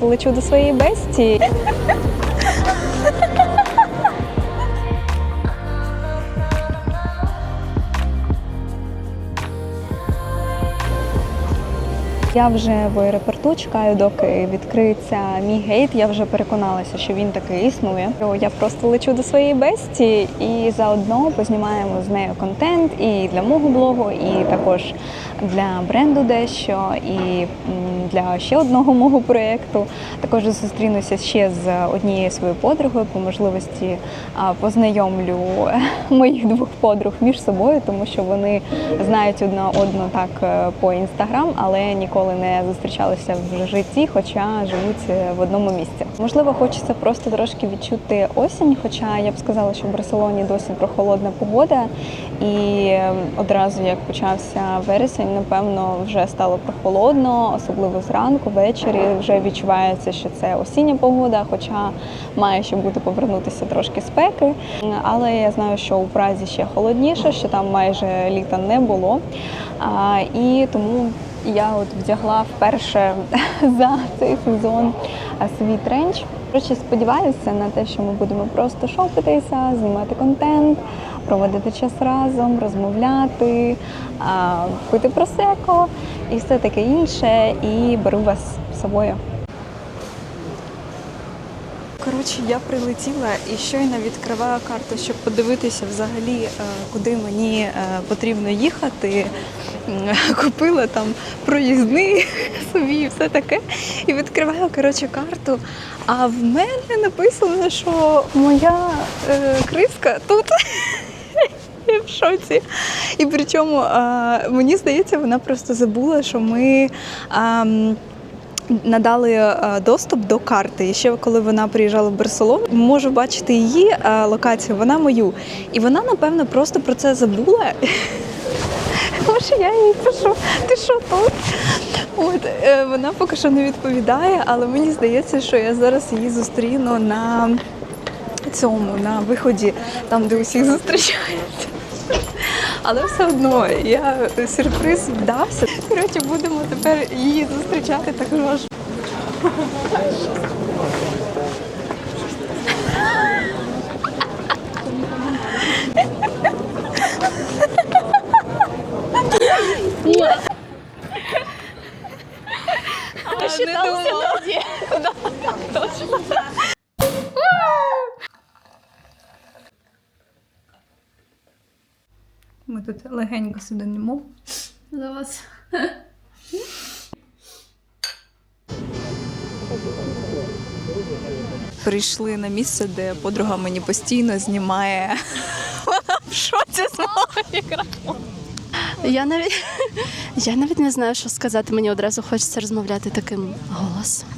Лечу до своєї бесті. Я вже в аеропорту чекаю, доки відкриється мій гейт. Я вже переконалася, що він таки існує. Я просто лечу до своєї бесті і заодно познімаємо з нею контент і для мого блогу, і також для бренду дещо, і для ще одного мого проєкту. Також зустрінуся ще з однією своєю подругою по можливості познайомлю моїх двох подруг між собою, тому що вони знають одна одну так е, по інстаграм, але ніколи не зустрічалися в житті, хоча живуть е, в одному місці. Можливо, хочеться просто трошки відчути осінь, хоча я б сказала, що в Барселоні досі прохолодна погода, і е, одразу як почався вересень, напевно, вже стало прохолодно, особливо зранку, ввечері вже відчувається, що це осіння погода, хоча має ще бути повернутися трошки спеки. Але я знаю, що у Празі ще холодніше, що там майже літа не було. І тому я от вдягла вперше за цей сезон свій тренч. Коротше, сподіваюся на те, що ми будемо просто шопитися, знімати контент, проводити час разом, розмовляти, пити просеко і все таке інше. І беру вас з собою. Коротше, я прилетіла і щойно відкриваю карту, щоб подивитися взагалі, е, куди мені е, потрібно їхати. Купила там проїзний собі і все таке. І відкриваю коротше, карту. А в мене написано, що моя е, криска тут. Я в шоці. І причому е, мені здається, вона просто забула, що ми. ем, надали е, доступ до карти. І ще коли вона приїжджала в Барселону, можу бачити її е, локацію, вона мою. І вона, напевно, просто про це забула. Може, я їй пишу, ти що тут? От е, вона поки що не відповідає, але мені здається, що я зараз її зустріну на цьому, на виході, там, де усіх зустрічають. Але все одно я сюрприз вдався. Коротше, будемо тепер її зустрічати також. Тут легенько сидимо. За вас. Прийшли на місце, де подруга мені постійно знімає. Вона в шоці з мого мікрофону. Я навіть я навіть не знаю, що сказати. Мені одразу хочеться розмовляти таким голосом.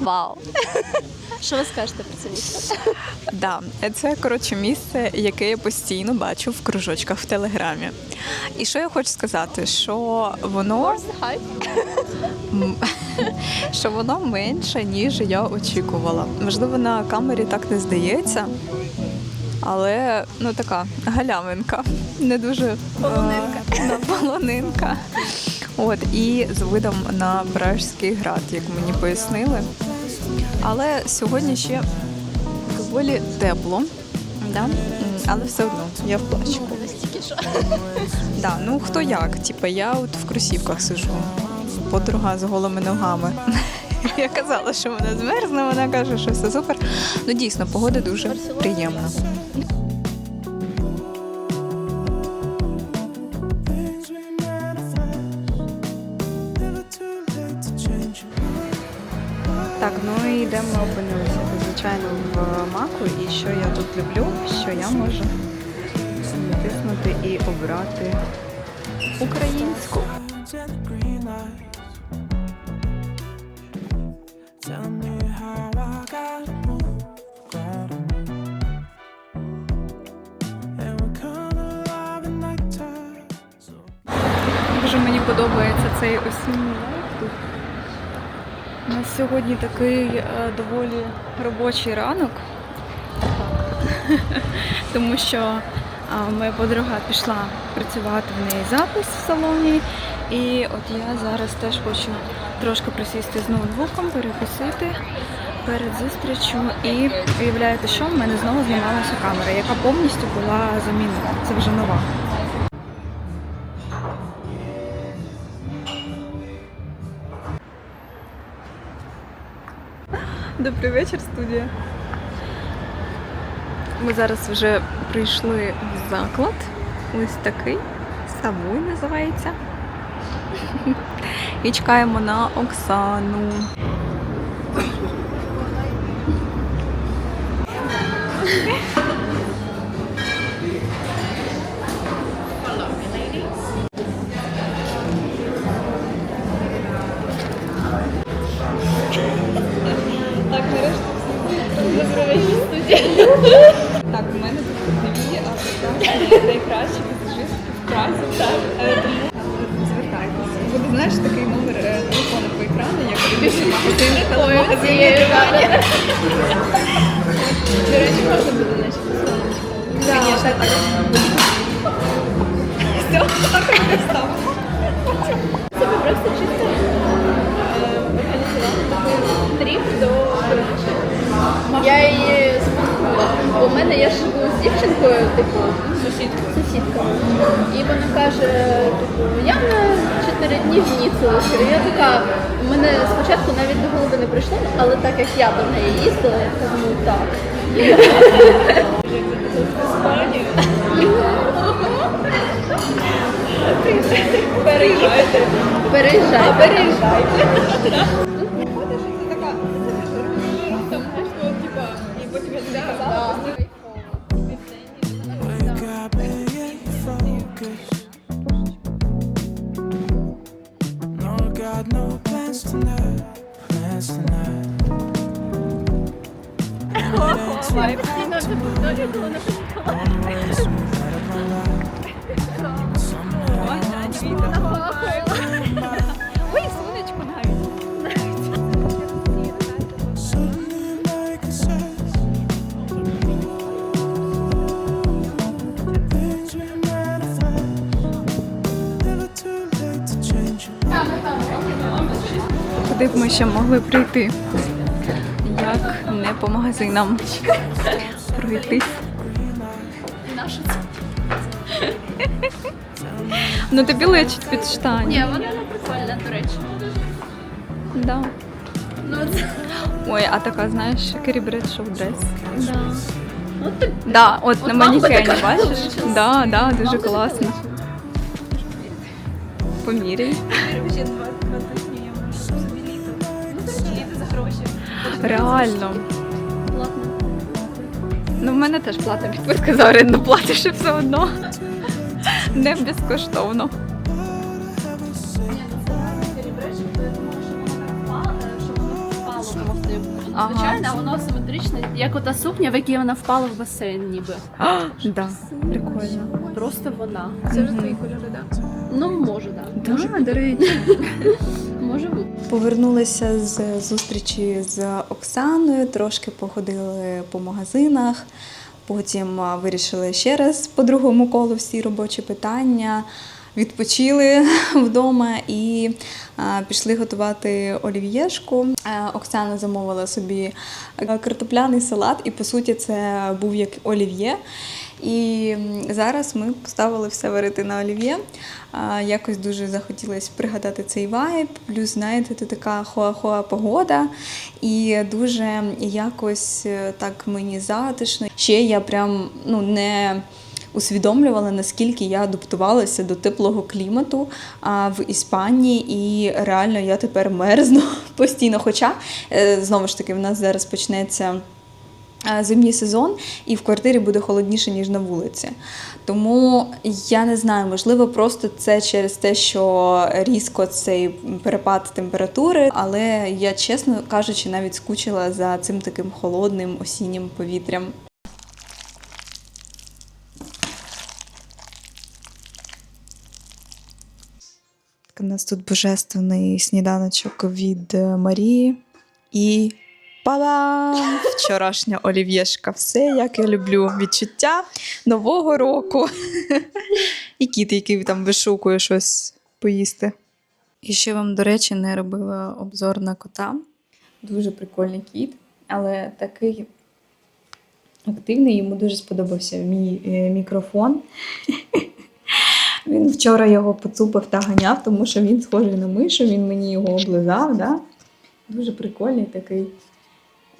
Вау! Що ви скажете про це місце? Да, це коротше місце, яке я постійно бачу в кружочках в телеграмі. І що я хочу сказати, що воно що воно менше, ніж я очікувала. Можливо, на камері так не здається, але ну така галявинка, не дуже полонинка. полонинка. От, і з видом на Пражський град, як мені пояснили. Але сьогодні ще доволі тепло, да? Але все одно я в плащику. Да, ну хто як? Типа я от в кросівках сижу. Подруга з голими ногами. Я казала, що вона змерзне, вона каже, що все супер. Ну дійсно, погода дуже приємна. Так, ну і де ми опинилися? Звичайно, в маку. І що я тут люблю, що я можу натиснути і обрати українську. Дуже мені подобається цей осінній сьогодні такий е, доволі робочий ранок, тому що моя подруга пішла працювати в неї запис в салоні. І от я зараз теж хочу трошки присісти з ноутбуком, перекусити перед зустрічю. І уявляєте, що в мене знову знімалася камера, яка повністю була замінена. Це вже нова. Добрий вечір, студія. Ми зараз вже прийшли в заклад. Ось такий. Савуй називається. І чекаємо на Оксану. Так, у мене тут дві прекрасні найкращі візажистки в Празі. Так. Е, Тому звертайтеся. Буде знаєш такий номер е, телефону по екрану, як більше магазинах, але в магазині немає. До речі, можна буде наші. Звісно, так. Все, так і ставимо. Це ми просто чисто е, організували такий тріп до. Я її спонукала, бо в мене я живу з дівчинкою, типу, сусідка. сусідка. І вона каже, типу, я на 4 дні в Ніццу лише. Я така, мене спочатку навіть до голови не прийшло, але так як я до неї їздила, я така, ну так. Переїжджайте. Переїжджай, переїжджай. Могли прийти? Як не по магазинам. Пройтись. Ну тобі лечить під штані. Ні, вона не прикольна, до речі. Да. Ну, це... Ой, а така, знаєш, Керрі Бредшоу дрес. Да. Ну, так Да, от, на От манікені, бачиш? Да, да, дуже класно. Поміряй. Реально. платно. Ну, в мене теж платна підписка за оренду платиш і все одно. Не безкоштовно. Ага. Звичайно, воно асиметричне, як ота сукня, в якій вона впала в басейн, ніби. Да, прикольно. Просто вона. Це ж твої кольори, так? Ну, може, так. Да, до речі. Повернулися з зустрічі з Оксаною, трошки походили по магазинах, потім вирішили ще раз по другому колу всі робочі питання. Відпочили вдома і пішли готувати олів'єшку. Е, Оксана замовила собі е, картопляний салат, і по суті це був як олів'є. І зараз ми поставили все варити на олів'є. Якось дуже захотілося пригадати цей вайб. Плюс, знаєте, тут така хоа-хоа погода, і дуже якось е, так мені затишно. Ще я прям ну не усвідомлювала, наскільки я адаптувалася до теплого клімату а, в Іспанії, і реально я тепер мерзну постійно. Хоча е, знову ж таки, в нас зараз почнеться зимній сезон, і в квартирі буде холодніше, ніж на вулиці. Тому я не знаю, можливо, просто це через те, що різко цей перепад температури, але я, чесно кажучи, навіть скучила за цим таким холодним осіннім повітрям. У нас тут божественний сніданочок від е, Марії і Па-бам! Вчорашня олів'єшка. Все, як я люблю. Відчуття Нового року. І кіт, який там вишукує щось поїсти. І ще вам, до речі, не робила обзор на кота. Дуже прикольний кіт, але такий активний, йому дуже сподобався мій е, мікрофон. Він вчора його поцупив та ганяв, тому що він схожий на мишу, він мені його облизав. Да? Дуже прикольний такий.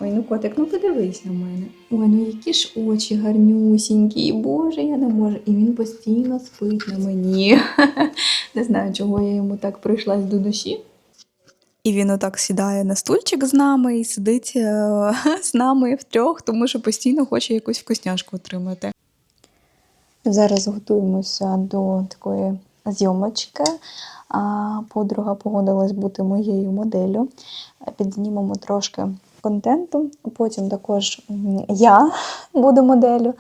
Ой, ну котик, ну подивись на мене. Ой, ну які ж очі гарнюсінькі, боже, я не можу. І він постійно спить на мені. Не знаю, чого я йому так прийшлась до душі. І він отак сідає на стульчик з нами і сидить е, з нами втрьох, тому що постійно хоче якусь вкусняшку отримати. Зараз готуємося до такої зйомочки. Подруга погодилась бути моєю моделлю. Підзнімемо трошки контенту. Потім також я буду моделлю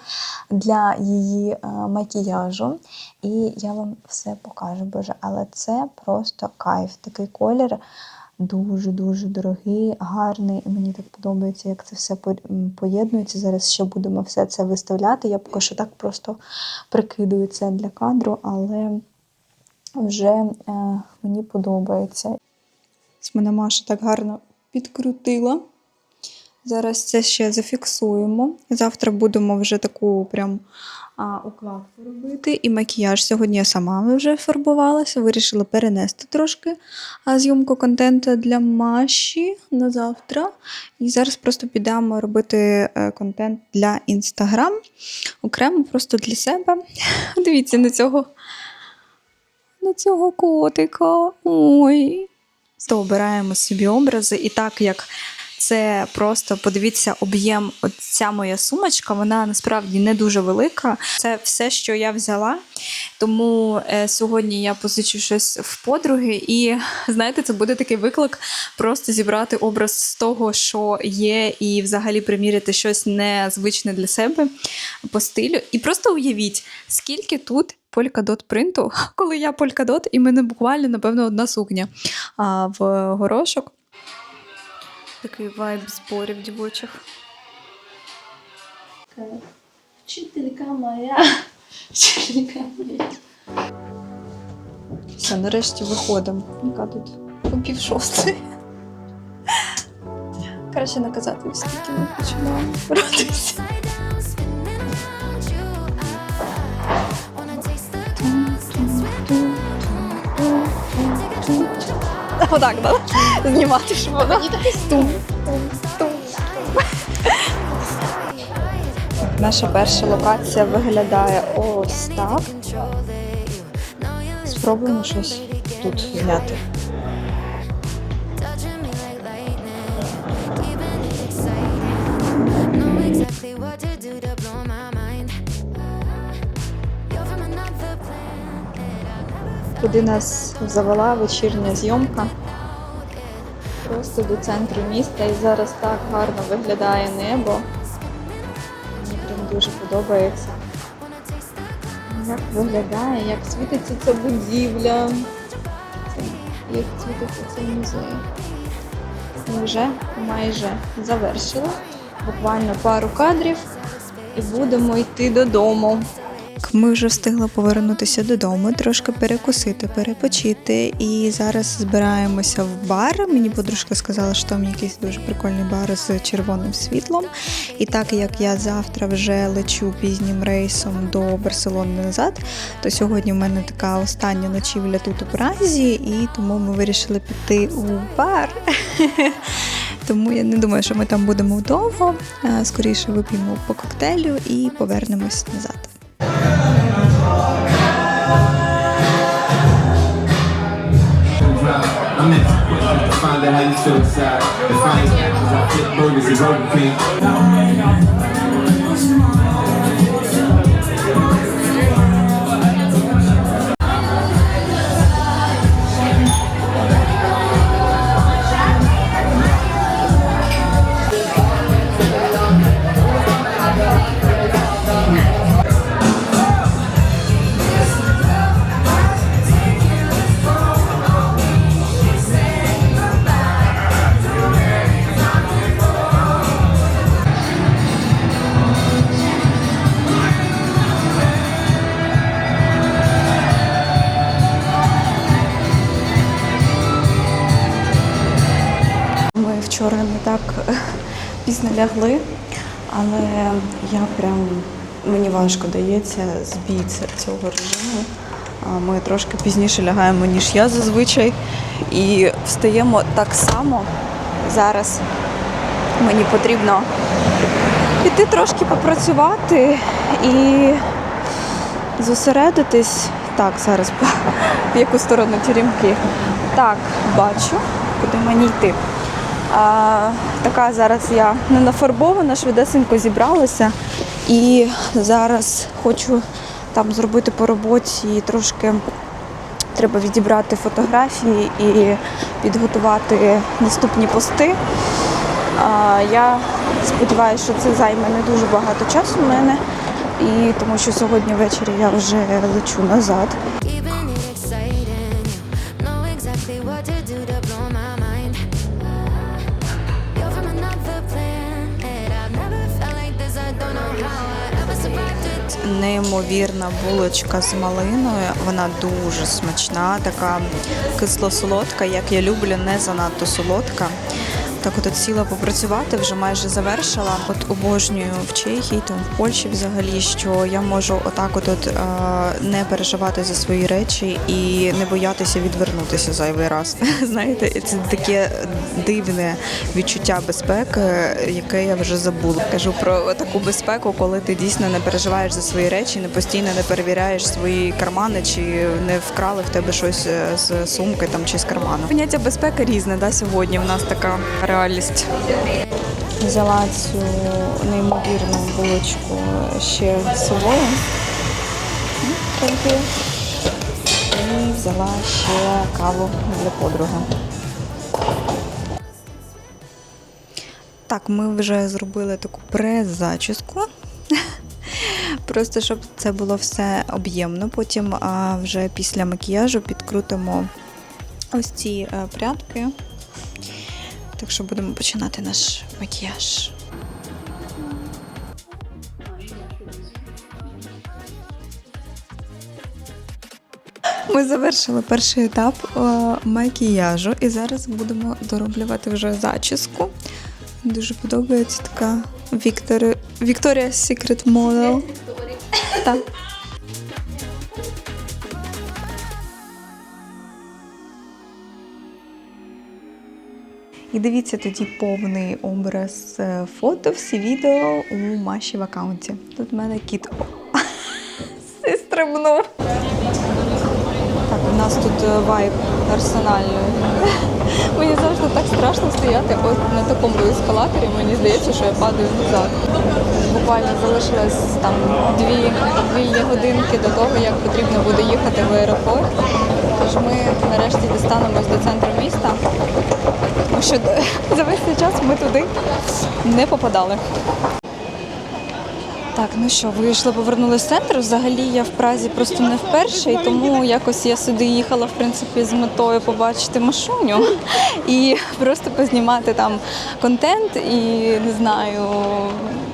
для її е, макіяжу. І я вам все покажу, боже, але це просто кайф. Такий колір дуже-дуже дорогий, гарний. Мені так подобається, як це все поєднується. Зараз ще будемо все це виставляти. Я поки що так просто прикидую це для кадру, але вже е, мені подобається. Мене Маша так гарно підкрутила. Зараз це ще зафіксуємо. Завтра будемо вже таку прям а, укладку робити. І макіяж сьогодні я сама вже фарбувалася. Вирішила перенести трошки зйомку контенту для Маші на завтра. І зараз просто підемо робити е, контент для Інстаграм. Окремо просто для себе. Дивіться на цього. На цього котика. Ой. То обираємо собі образи, і так як це просто подивіться об'єм. От ця моя сумочка, вона насправді не дуже велика. Це все, що я взяла. Тому е, сьогодні я позичу щось в подруги, і знаєте, це буде такий виклик просто зібрати образ з того, що є, і взагалі приміряти щось незвичне для себе по стилю. І просто уявіть, скільки тут полькадот принту, коли я полькадот, і мене буквально, напевно, одна сукня а, в горошок. Такий вайб зборів дівочих. Вчителька моя. Вчителька моя. Все, нарешті виходимо. Яка тут? О пів шостої. Краще наказати, скільки ми починаємо боротися. Отак, так? Знімати, щоб вона тум, тум, тум. Наша перша локація виглядає ось так. Спробуємо щось тут зняти. Куди нас завела вечірня зйомка. Просто до центру міста і зараз так гарно виглядає небо. Мені прям дуже подобається. Як виглядає, як світиться ця будівля. Як світиться цей музей. Ми вже майже завершили. Буквально пару кадрів і будемо йти додому. Ми вже встигли повернутися додому, трошки перекусити, перепочити. І зараз збираємося в бар. Мені подружка сказала, що там якийсь дуже прикольний бар з червоним світлом. І так як я завтра вже лечу пізнім рейсом до Барселони назад, то сьогодні в мене така остання ночівля тут у Празі, і тому ми вирішили піти у бар. Тому я не думаю, що ми там будемо довго. Скоріше вип'ємо по коктейлю і повернемось назад. I'm in. Find out how you feel inside. The finest apples I flip burgers and Burger King. Пізно лягли, але я прям мені важко дається збій ц- цього режиму. Ми трошки пізніше лягаємо, ніж я зазвичай, і встаємо так само. Зараз мені потрібно піти трошки попрацювати і зосередитись. Так, зараз в яку сторону тюрімки. Так, бачу, куди мені йти. А, така зараз я не нафарбована, швидесенько зібралася і зараз хочу там зробити по роботі трошки треба відібрати фотографії і підготувати наступні пости. А, Я сподіваюся, що це займе не дуже багато часу в мене, і тому що сьогодні ввечері я вже лечу назад. Неймовірна булочка з малиною. Вона дуже смачна, така кисло-солодка, як я люблю, не занадто солодка. Так от сіла попрацювати, вже майже завершила. От обожнюю в Чехії, там в Польщі взагалі, що я можу отак от, от не переживати за свої речі і не боятися відвернутися зайвий раз. Знаєте, це таке дивне відчуття безпеки, яке я вже забула. Кажу про таку безпеку, коли ти дійсно не переживаєш за свої речі, не постійно не перевіряєш свої кармани, чи не вкрали в тебе щось е, з сумки там чи з карману. Поняття безпеки різне. Да, сьогодні в нас така реальність. Взяла цю неймовірну булочку ще з собою. Ну. І взяла ще каву для подруги. Так, ми вже зробили таку прес-зачіску. Просто щоб це було все об'ємно. Потім вже після макіяжу підкрутимо ось ці е, прядки. Так що будемо починати наш макіяж. Ми завершили перший етап е, макіяжу і зараз будемо дороблювати вже зачіску. Дуже подобається така Victoria's Secret Model. Так. І дивіться тоді повний образ е, фото, всі відео у Маші в аккаунті. Тут в мене кіт стрибнув. Так, у нас тут е, вайб арсенальний. Мені завжди так страшно стояти от на такому ескалаторі. Мені здається, що я падаю назад. Буквально залишилось там дві вільні годинки до того, як потрібно буде їхати в аеропорт. Тож ми нарешті дістанемось до центру міста, тому що за весь цей час ми туди не попадали. Так, ну що, вийшли, повернулися в центр. Взагалі я в Празі просто не вперше, і тому якось я сюди їхала в принципі з метою побачити машуню і просто познімати там контент. І не знаю,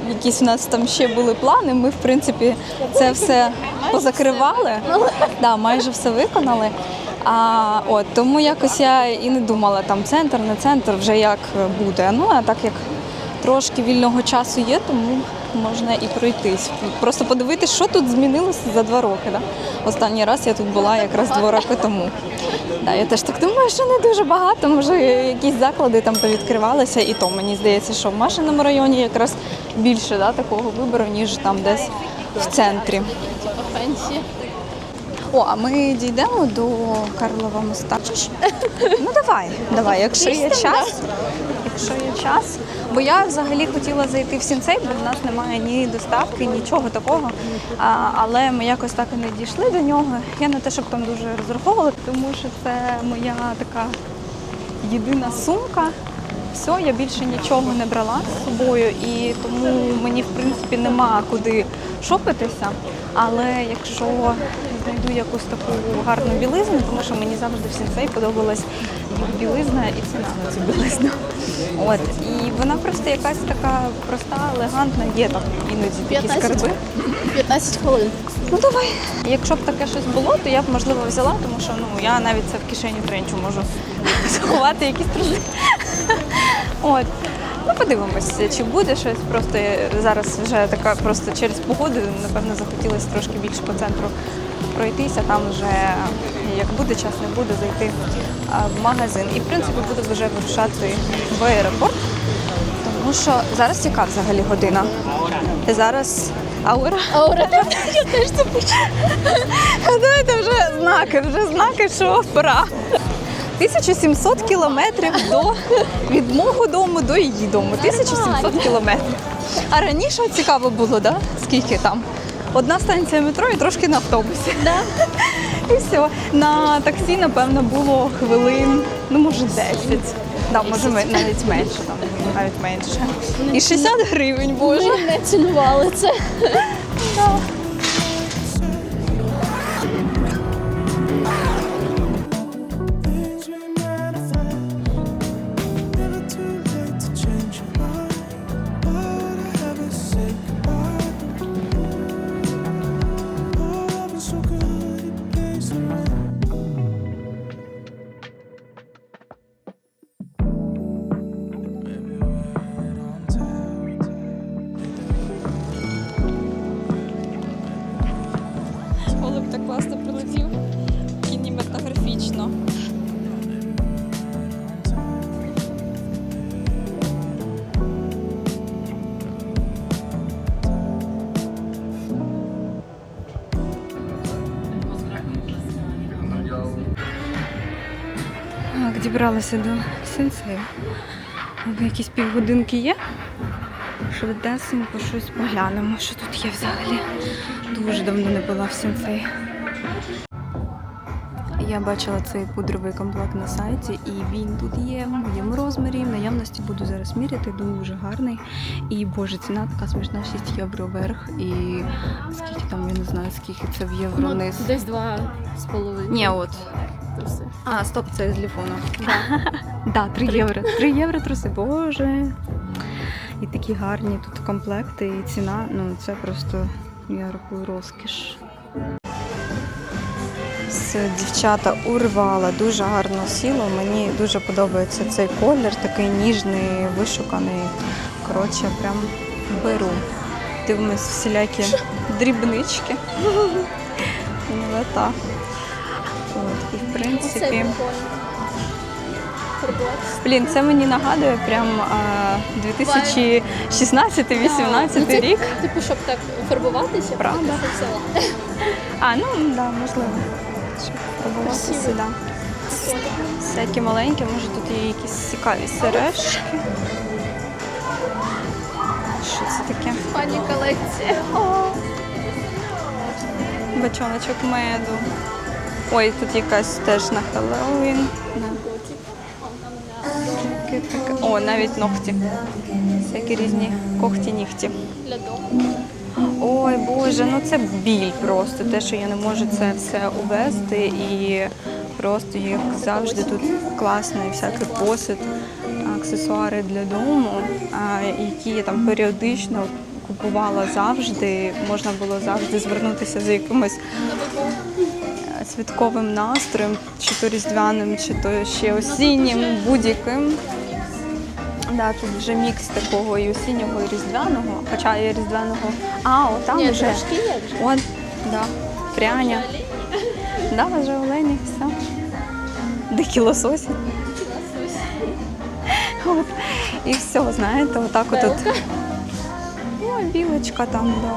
якісь у нас там ще були плани. Ми в принципі це все позакривали. Да, майже все виконали. А от тому якось я і не думала там центр, не центр, вже як буде. Ну а так як трошки вільного часу є, тому можна і пройтись. Просто подивитись, що тут змінилося за два роки. Да? Останній раз я тут була якраз два роки тому. Да, я теж так думаю, що не дуже багато. Може, якісь заклади там повідкривалися, і то мені здається, що в Машиному районі якраз більше да, такого вибору, ніж там десь в центрі. О, а ми дійдемо до Карлова моста. Ну давай, давай, якщо є час. Якщо є час. Бо я взагалі хотіла зайти в сінцей, бо в нас немає ні доставки, нічого такого. А, але ми якось так і не дійшли до нього. Я не те, щоб там дуже розраховувала, тому що це моя така єдина сумка. Все, я більше нічого не брала з собою, і тому мені в принципі нема куди шопитися. Але якщо знайду якусь таку гарну білизну, тому що мені завжди в сінцей подобалась їх білизна і ціна на цю білизну. От і вона просто якась така проста, елегантна, є там іноді такі 15? скарби. 15 хвилин. Ну давай. Якщо б таке щось було, то я б можливо взяла, тому що ну я навіть це в кишені тренчу можу сховати якісь труси. От. Ну, подивимося, чи буде щось. Просто зараз вже така просто через погоду, напевно, захотілося трошки більше по центру пройтися. Там вже як буде час, не буде зайти в магазин. І в принципі буду вже вирушати в аеропорт. Тому що зараз яка взагалі година? Зараз аура. Аура, я теж це почула. Давайте вже знаки, вже знаки, що пора. 1700 кілометрів до від мого дому до її дому. 1700 кілометрів. А раніше цікаво було, да? Скільки там? Одна станція метро і трошки на автобусі. Да. І все. На таксі, напевно, було хвилин, ну може 10. Да, може ми- навіть менше, там, навіть менше. І 60 гривень, боже. Ми не цінували це. Things Так, дібралася до сенсею. Якісь півгодинки є. Швидесенько щось поглянемо, що тут є взагалі. Дуже давно не була в сенсей. Я бачила цей пудровий комплект на сайті, і він тут є в моєму розмірі. В наявності буду зараз міряти, дуже гарний. І боже, ціна така смішна, 6 євро вверх. І скільки там, я не знаю, скільки це в євро вниз. десь два з половиною. Ні, от. Труси. А, стоп, це з ліфону. Да, 3 євро. 3 євро труси, боже. І такі гарні тут комплекти, і ціна, ну це просто, я рахую, розкіш. Дівчата урвала, дуже гарно сіло. Мені дуже подобається цей колір, такий ніжний, вишуканий. Коротше, прям беру. Дивимось всілякі дрібнички. Милота. От, і в принципі. Блін, це мені нагадує прям 2016-18 Ну, рік. Типу, щоб так фарбуватися, Правда. А, ну да, можливо. Щоб пробуватися, да. Всякі маленькі, може тут є якісь цікаві сережки. Що це таке? Пані колекція. Бачоночок меду. Ой, тут якась теж на Хеллоуін. О, навіть ногті. Всякі різні когті-нігті. Для дому. Ой, Боже, ну це біль просто. Те, що я не можу це все увести. І просто як завжди тут класний всякий посуд, аксесуари для дому, які я там періодично купувала завжди. Можна було завжди звернутися за якимось е, святковим настроєм, чи то різдвяним, чи то ще осіннім, будь-яким. Да, тут вже мікс такого і осіннього, і різдвяного, хоча і різдвяного. А, от там Ні, вже. трошки є вже. От, да, пряня. Да, вже олені, все. Дикі лососі. От. І все, знаєте, отак от. от. Ой, білочка там, да.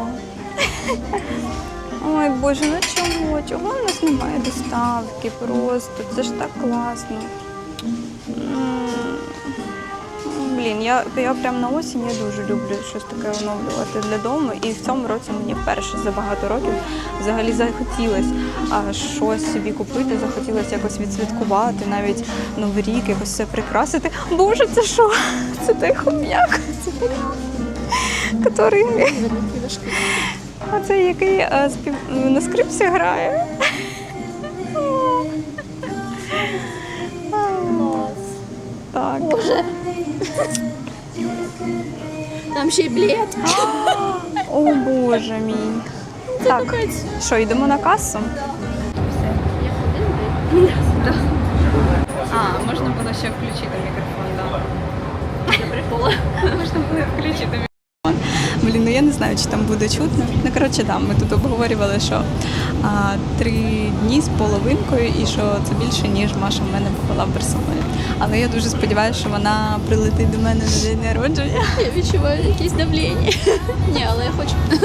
Ой, Боже, ну чого? Чого в нас немає доставки просто? Це ж так класно. Блін, я, я прям на осінь я дуже люблю щось таке оновлювати для дому. І в цьому році мені вперше за багато років взагалі захотілося щось собі купити, захотілося якось відсвяткувати, навіть Новий рік, якось все прикрасити. Боже, це що? Це той хом'як, це той, який, а це який а, спів... на скрипці грає. Так. Боже. Там ще й білет. О Боже мій. Так, що, йдемо на касу? А, можна було ще включити мікрофон, так. для прикола. Можна було включити мікрофон. Блін, ну я не знаю, чи там буде чутно. Ну коротше, да, ми тут обговорювали, що а, три дні з половинкою, і що це більше, ніж Маша в мене була в Барселоні. Але я дуже сподіваюся, що вона прилетить до мене на день народження. Я відчуваю якесь давлення. Ні, але я хочу.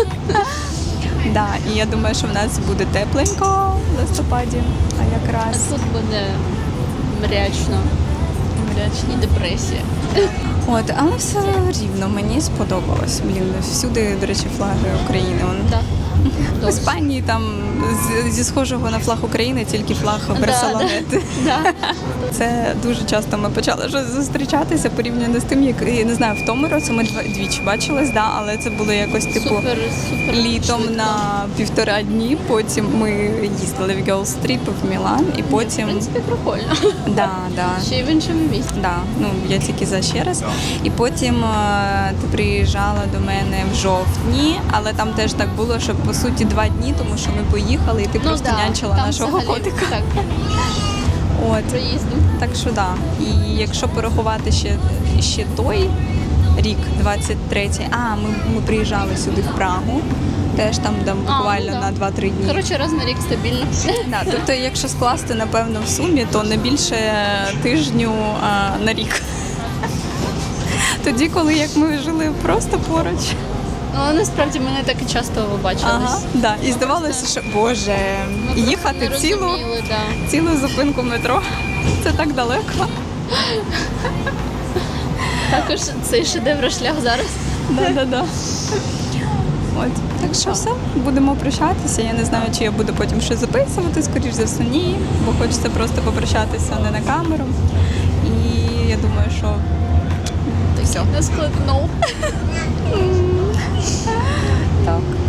Да, і я думаю, що в нас буде тепленько в листопаді, а А якраз тут буде мрячно. І депресія. от, але все рівно мені сподобалось. Блін, всюди, до речі, флаги України. Так. В Іспанії там зі схожого на флаг України тільки флаг Барселони. Да. Це дуже часто ми почали зустрічатися порівняно з тим, як я не знаю, в тому році ми двічі бачились, да, але це було якось типу Супер, супер. літом швидко. на півтора дні. Потім ми їздили в Trip в Мілан, і В принципі, прикольно. да, да. Ще й в іншому місті. Да, ну я тільки за ще раз. І потім е, ти приїжджала до мене в жовтні, але там теж так було, що по суті два дні, тому що ми поїхали, і ти просто Ну да, нянчила там нашого взагалі котика. Так, От так що да. І якщо порахувати ще, ще той рік, 23-й, а ми, ми приїжджали сюди в Прагу. Теж там, там А, буквально ну да. на 2-3 дні. Коротше, раз на рік стабільно. Да, тобто, якщо скласти, напевно, в сумі, то не більше тижню а, на рік. Тоді, коли як ми жили просто поруч. Ну, але насправді ми не так і часто бачились. Ага, да. І здавалося, що Боже, Ми їхати не цілу, розуміли, да. цілу зупинку метро. Це так далеко. Також цей шедевр шлях зараз. Да, да, да. От, так що все, будемо прощатися. Я не знаю, чи я буду потім щось записувати, скоріш за все, ні, бо хочеться просто попрощатися не на камеру. І я думаю, що все. Не складно. Так.